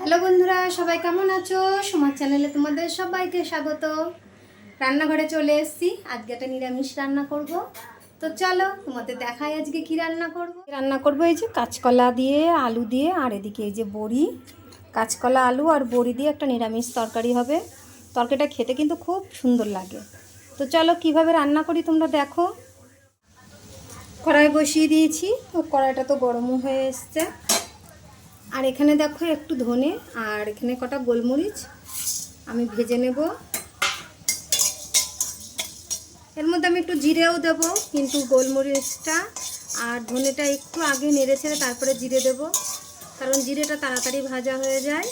Hello বন্ধুরা, সবাই কেমন আছো? সোমার চ্যানেলে তোমাদের সবাইকে স্বাগত। রান্নাঘরে চলে এসেছি। আজকে একটা নিরামিষ রান্না করব। তো চলো, তোমাদের দেখাই আজকে কি রান্না করব। রান্না করব এই যে কাঁচকলা দিয়ে, আলু দিয়ে, আর এদিকে এই যে বড়ি। কাঁচকলা, আলু আর বড়ি দিয়ে একটা নিরামিষ তরকারি হবে। তরকারিটা খেতে কিন্তু খুব সুন্দর লাগে। তো চলো, কীভাবে রান্না করি তোমরা দেখো। কড়াই বসিয়ে দিয়েছি। তো কড়াইটা তো গরমও হয়ে এসছে। আর এখানে দেখো একটু ধনে আর এখানে কটা গোলমরিচ। আমি ভেজে নেব। এর মধ্যে আমি একটু জিরেও দেব, কিন্তু গোলমরিচটা আর ধনেটা একটু আগে নেড়ে ছেড়ে তারপরে জিরে দেব, কারণ জিরেটা তাড়াতাড়ি ভাজা হয়ে যায়।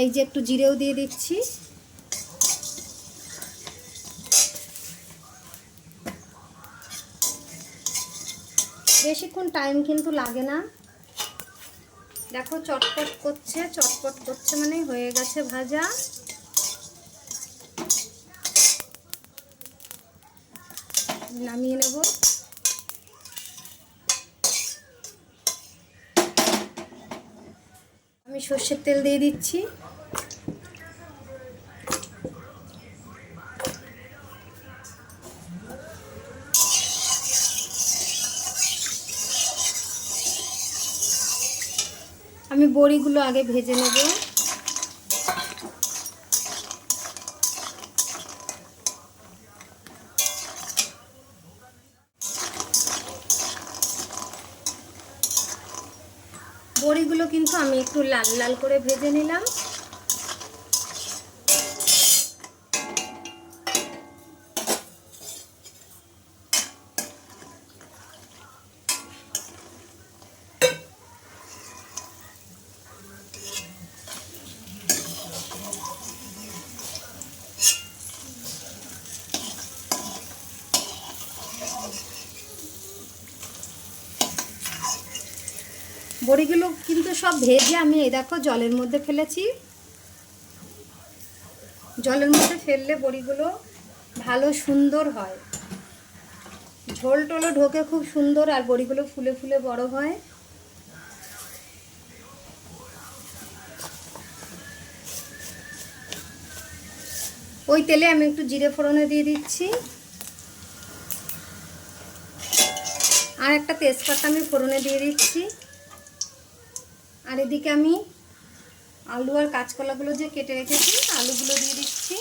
এই যে একটু জিরেও দিয়ে দিচ্ছি। বেশিক্ষণ টাইম কিন্তু লাগে না। দেখো চটপট করছে চটপট করছে মানে হয়ে গেছে ভাজা। নামিয়ে নেব। আমি সর্ষের তেল দিয়ে দিচ্ছি। বড়িগুলো আগে ভেজে নেব। বড়িগুলো কিন্তু আমি একটু লাল লাল করে ভেজে নিলাম। বড়িগুলো কিন্তু সব ভেজে আমি, এই দেখো, জলের মধ্যে ফেলেছি। জলের মধ্যে ফেললে বড়িগুলো ভালো সুন্দর হয়। ঝোল টোলও ঢোকে খুব সুন্দর, আর বড়িগুলো ফুলে ফুলে বড় হয়। ওই তেলে আমি একটু জিরে ফোড়নে দিয়ে দিচ্ছি। আর একটা তেজপাতা আমি ফোড়নে দিয়ে দিচ্ছি। আর এদিকে আমি আলু আর কাঁচকলাগুলো যে কেটে রেখেছি, আলুগুলো দিয়ে দিচ্ছি।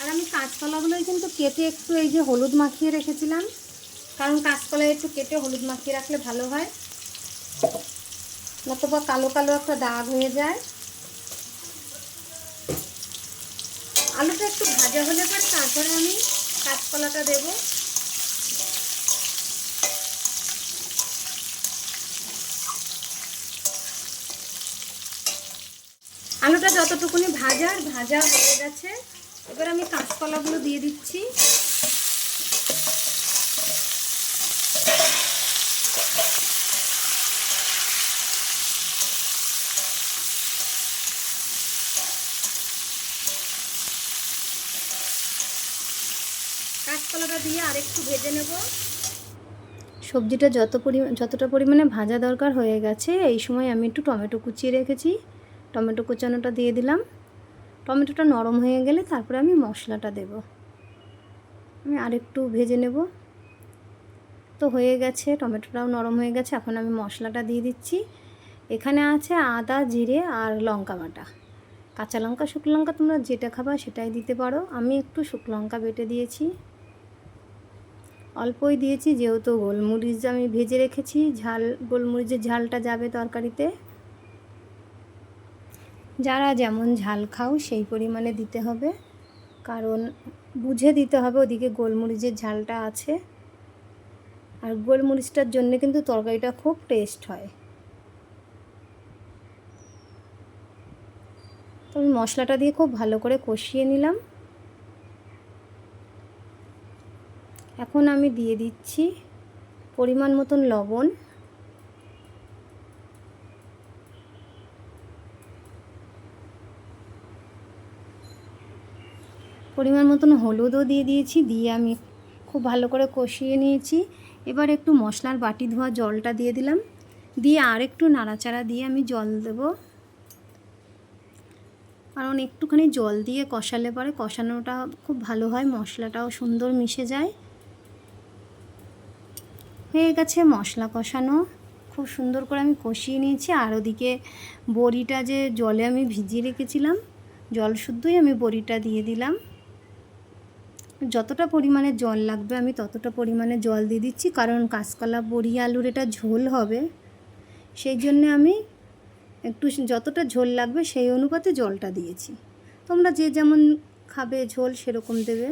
আর আমি কাঁচকলাগুলোই কিন্তু কেটে একটু এই যে হলুদ মাখিয়ে রেখেছিলাম, কারণ কাঁচকলায় একটু কেটে হলুদ মাখিয়ে রাখলে ভালো হয়। নতুবা কালো কালো একটা দাগ হয়ে যায়। আলুটা একটু ভাজা হলে পরে তারপরে আমি কাঁচকলাটা দেব। আলুটা যতটুকুনি ভাজা আর ভাজা হয়ে গেছে। এবার আমি কাঁচকলাগুলো দিয়ে দিচ্ছি। কাঁচকলাটা দিয়ে আর একটু ভেজে নেব। সবজিটা যত পরিমাণ যতটা পরিমাণে ভাজা দরকার হয়ে গেছে, এই সময় আমি একটু টমেটো কুচিয়ে রেখেছি। টমেটো কুচানোটা দিয়ে দিলাম। টমেটোটা নরম হয়ে গেলে তারপরে আমি মশলাটা দেব। আমি আরেকটু ভেজে নেব। তো হয়ে গেছে, টমেটোটাও নরম হয়ে গেছে, এখন আমি মশলাটা দিয়ে দিচ্ছি। এখানে আছে আদা, জিরে আর লঙ্কা বাটা। কাঁচা লঙ্কা, শুকনো লঙ্কা তোমরা যেটা খাবা সেটাই দিতে পারো। আমি একটু শুকনো লঙ্কা বেটে দিয়েছি। অল্পই দিয়েছি, যেহেতু গোলমরিচ আমি ভেজে রেখেছি। ঝাল, গোলমরিচের ঝালটা যাবে তরকারিতে। যারা যেমন ঝাল খাও, সেই পরিমাণে দিতে হবে। কারণ বুঝে দিতে হবে ওদিকে গোলমরিচের ঝালটা আছে। আর গোলমরিচটার জন্য কিন্তু তরকারিটা খুব টেস্ট হয়। তো আমি মশলাটা দিয়ে খুব ভালো করে কষিয়ে নিলাম। এখন আমি দিয়ে দিচ্ছি পরিমাণ মতন লবণ। পরিমাণ মতন হলুদও দিয়ে দিয়েছি, দিয়ে আমি খুব ভালো করে কষিয়ে নিয়েছি। এবার একটু মশলার বাটি ধোয়া জলটা দিয়ে দিলাম। দিয়ে আর একটু নাড়াচাড়া দিয়ে আমি জল দেব। কারণ একটুখানি জল দিয়ে কষালে পরে কষানোটা খুব ভালো হয়, মশলাটাও সুন্দর মিশে যায়। হয়ে গেছে, মশলা কষানো। খুব সুন্দর করে আমি কষিয়ে নিয়েছি। আর ওদিকে বড়িটা যে জলে আমি ভিজিয়ে রেখেছিলাম, জল শুদ্ধই আমি বড়িটা দিয়ে দিলাম। যতটা পরিমাণে জল লাগবে আমি ততটা পরিমাণে জল দিয়ে দিচ্ছি, কারণ কাঁচকলা, বড়ি, আলুর এটা ঝোল হবে। সেই জন্যে আমি একটু যতটা ঝোল লাগবে সেই অনুপাতে জলটা দিয়েছি। তোমরা যে যেমন খাবে ঝোল সেরকম দেবে।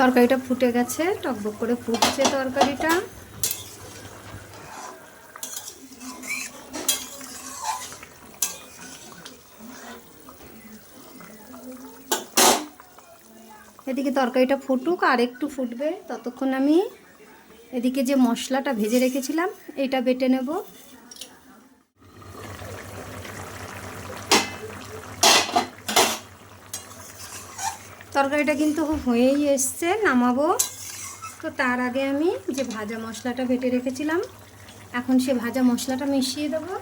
তরকারিটা ফুটে গেছে, টকবক করে ফুটছে তরকারিটা। এদিকে তরকারিটা ফুটুক, আর একটু ফুটবে। ততক্ষণ আমি এদিকে যে মশলাটা ভেজে রেখেছিলাম এটা বেটে নেব। তরকারিটা কিন্তু হয়েই এসছে, নামাবো। তো তার আগে আমি যে ভাজা মশলাটা বেটে রেখেছিলাম, এখন সে ভাজা মশলাটা মিশিয়ে দেবো।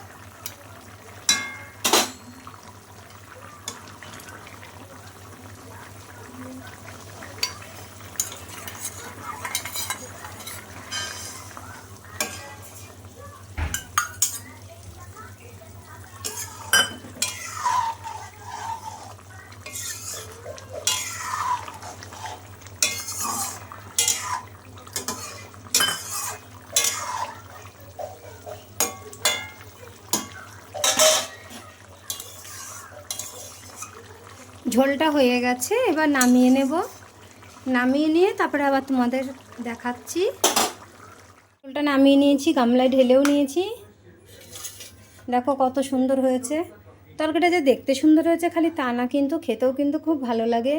ঝোলটা হয়ে গেছে, এবার নামিয়ে নেব। নামিয়ে নিয়ে তারপরে আবার তোমাদের দেখাচ্ছি। ঝোলটা নামিয়ে নিয়েছি, গামলায় ঢেলেও নিয়েছি। দেখো কত সুন্দর হয়েছে। তরকারিটা যে দেখতে সুন্দর হয়েছে খালি তা না, কিন্তু খেতেও কিন্তু খুব ভালো লাগে।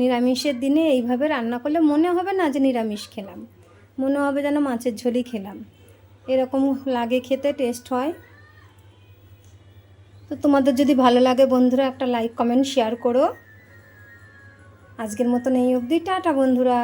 নিরামিষের দিনে এইভাবে রান্না করলে মনে হবে না যে নিরামিষ খেলাম। মনে হবে যেন মাছের ঝোলই খেলাম। এরকম লাগে খেতে, টেস্ট হয়। তো তোমাদের যদি ভালো লাগে বন্ধুরা, একটা লাইক কমেন্ট শেয়ার করো। আজকের মতন এই অবধি। টাটা বন্ধুরা।